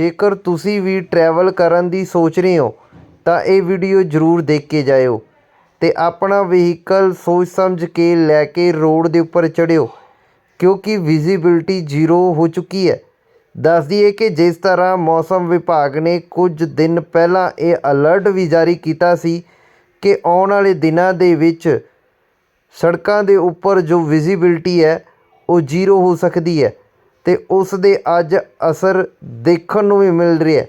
ਜੇਕਰ ਤੁਸੀਂ ਵੀ ਟਰੈਵਲ ਕਰਨ ਦੀ ਸੋਚ ਰਹੇ ਹੋ, ਤਾਂ ਇਹ ਵੀਡੀਓ ਜ਼ਰੂਰ ਦੇਖ ਕੇ ਜਾਇਓ ਅਤੇ ਆਪਣਾ ਵਹੀਕਲ ਸੋਚ ਸਮਝ ਕੇ ਲੈ ਕੇ ਰੋਡ ਦੇ ਉੱਪਰ ਚੜਿਓ ਕਿਉਂਕਿ ਵਿਜ਼ੀਬਿਲਟੀ ਜ਼ੀਰੋ ਹੋ ਚੁੱਕੀ ਹੈ। ਦੱਸ ਦਈਏ ਕਿ ਜਿਸ ਤਰ੍ਹਾਂ ਮੌਸਮ ਵਿਭਾਗ ਨੇ ਕੁਝ ਦਿਨ ਪਹਿਲਾਂ ਇਹ ਅਲਰਟ ਵੀ ਜਾਰੀ ਕੀਤਾ ਸੀ ਕਿ ਆਉਣ ਵਾਲੇ ਦਿਨਾਂ ਦੇ ਵਿੱਚ ਸੜਕਾਂ ਦੇ ਉੱਪਰ ਜੋ ਵਿਜ਼ੀਬਿਲਟੀ ਹੈ, ਉਹ ਜ਼ੀਰੋ ਹੋ ਸਕਦੀ ਹੈ। ਅਤੇ ਉਸ ਦੇ ਅੱਜ ਅਸਰ ਦੇਖਣ ਨੂੰ ਵੀ ਮਿਲ ਰਿਹਾ ਹੈ।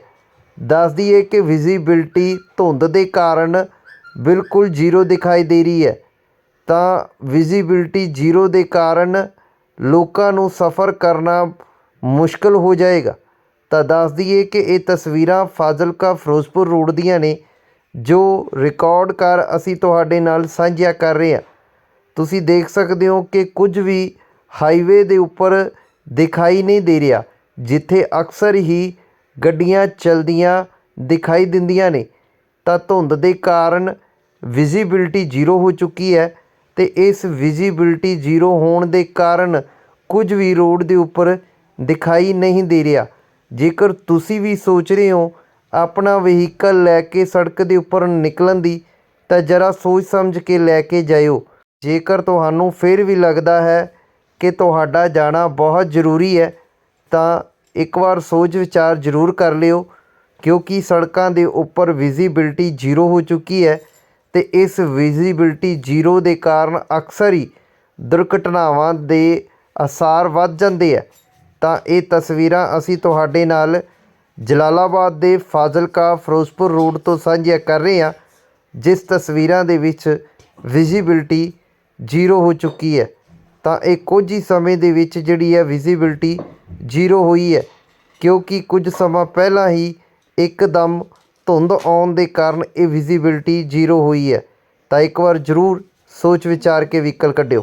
ਦੱਸ ਦਈਏ ਕਿ ਵਿਜ਼ੀਬਿਲਟੀ ਧੁੰਦ ਦੇ ਕਾਰਨ ਬਿਲਕੁਲ ਜ਼ੀਰੋ ਦਿਖਾਈ ਦੇ ਰਹੀ ਹੈ। ਤਾਂ ਵਿਜ਼ੀਬਿਲਟੀ ਜ਼ੀਰੋ ਦੇ ਕਾਰਨ ਲੋਕਾਂ ਨੂੰ ਸਫ਼ਰ ਕਰਨਾ ਮੁਸ਼ਕਲ ਹੋ ਜਾਏਗਾ। ਤਾਂ ਦੱਸ ਦਈਏ ਕਿ ਇਹ ਤਸਵੀਰਾਂ ਫਾਜ਼ਿਲਕਾ ਫਿਰੋਜ਼ਪੁਰ ਰੋਡ ਦੀਆਂ ਨੇ, ਜੋ ਰਿਕਾਰਡ ਕਰ ਅਸੀਂ ਤੁਹਾਡੇ ਨਾਲ ਸਾਂਝੀਆਂ ਕਰ ਰਹੇ ਹਾਂ। ਤੁਸੀਂ ਦੇਖ ਸਕਦੇ ਹੋ ਕਿ ਕੁਝ ਵੀ ਹਾਈਵੇ ਦੇ ਉੱਪਰ ਦਿਖਾਈ ਨਹੀਂ ਦੇ ਰਿਹਾ, ਜਿੱਥੇ ਅਕਸਰ ਹੀ ਗੱਡੀਆਂ ਚਲਦੀਆਂ ਦਿਖਾਈ ਦਿੰਦੀਆਂ ਨੇ, ਤਾਂ ਧੁੰਦ ਦੇ ਕਾਰਨ ਵਿਜ਼ੀਬਿਲਟੀ ਜ਼ੀਰੋ ਹੋ ਚੁੱਕੀ ਹੈ ਅਤੇ ਇਸ ਵਿਜ਼ੀਬਿਲਟੀ ਜ਼ੀਰੋ ਹੋਣ ਦੇ ਕਾਰਨ ਕੁਝ ਵੀ ਰੋਡ ਦੇ ਉੱਪਰ ਦਿਖਾਈ ਨਹੀਂ ਦੇ ਰਿਹਾ। ਜੇਕਰ ਤੁਸੀਂ ਵੀ ਸੋਚ ਰਹੇ ਹੋ ਆਪਣਾ ਵਹੀਕਲ ਲੈ ਕੇ ਸੜਕ ਦੇ ਉੱਪਰ ਨਿਕਲਣ ਦੀ, ਤਾਂ ਜਰਾ ਸੋਚ ਸਮਝ ਕੇ ਲੈ ਕੇ ਜਾਇਓ। ਜੇਕਰ ਤੁਹਾਨੂੰ ਫਿਰ ਵੀ ਲੱਗਦਾ ਹੈ ਕਿ ਤੁਹਾਡਾ ਜਾਣਾ ਬਹੁਤ ਜ਼ਰੂਰੀ ਹੈ, ਤਾਂ ਇੱਕ ਵਾਰ ਸੋਚ ਵਿਚਾਰ ਜ਼ਰੂਰ ਕਰ ਲਿਓ, ਕਿਉਂਕਿ ਸੜਕਾਂ ਦੇ ਉੱਪਰ ਵਿਜ਼ੀਬਿਲਟੀ ਜ਼ੀਰੋ ਹੋ ਚੁੱਕੀ ਹੈ ਤੇ ਇਸ ਵਿਜ਼ੀਬਿਲਟੀ ਜ਼ੀਰੋ ਦੇ ਕਾਰਨ ਅਕਸਰ ਹੀ ਦੁਰਘਟਨਾਵਾਂ ਦੇ ਅਸਾਰ ਵੱਧ ਜਾਂਦੇ ਹੈ ਤਾਂ ਇਹ ਤਸਵੀਰਾਂ ਅਸੀਂ ਤੁਹਾਡੇ ਨਾਲ ਜਲਾਲਾਬਾਦ ਦੇ ਫਾਜ਼ਿਲਕਾ ਫਿਰੋਜ਼ਪੁਰ ਰੋਡ ਤੋਂ ਸਾਂਝੀਆਂ ਕਰ ਰਹੇ ਹਾਂ, ਜਿਸ ਤਸਵੀਰਾਂ ਦੇ ਵਿੱਚ ਵਿਜ਼ੀਬਿਲਟੀ ਜ਼ੀਰੋ ਹੋ ਚੁੱਕੀ ਹੈ। ਤਾਂ ਇਹ ਕੁਝ ਹੀ ਸਮੇਂ ਦੇ ਵਿੱਚ ਜਿਹੜੀ ਹੈ ਵਿਜ਼ਿਬਿਲਟੀ ਜ਼ੀਰੋ ਹੋਈ ਹੈ, ਕਿਉਂਕਿ ਕੁਝ ਸਮਾਂ ਪਹਿਲਾਂ ਹੀ ਇੱਕਦਮ ਧੁੰਦ ਆਉਣ ਦੇ ਕਾਰਨ ਇਹ ਵਿਜ਼ੀਬਿਲਟੀ ਜ਼ੀਰੋ ਹੋਈ ਹੈ। ਤਾਂ ਇੱਕ ਵਾਰ ਜ਼ਰੂਰ ਸੋਚ ਵਿਚਾਰ ਕੇ ਵਹੀਕਲ ਕੱਢਿਓ।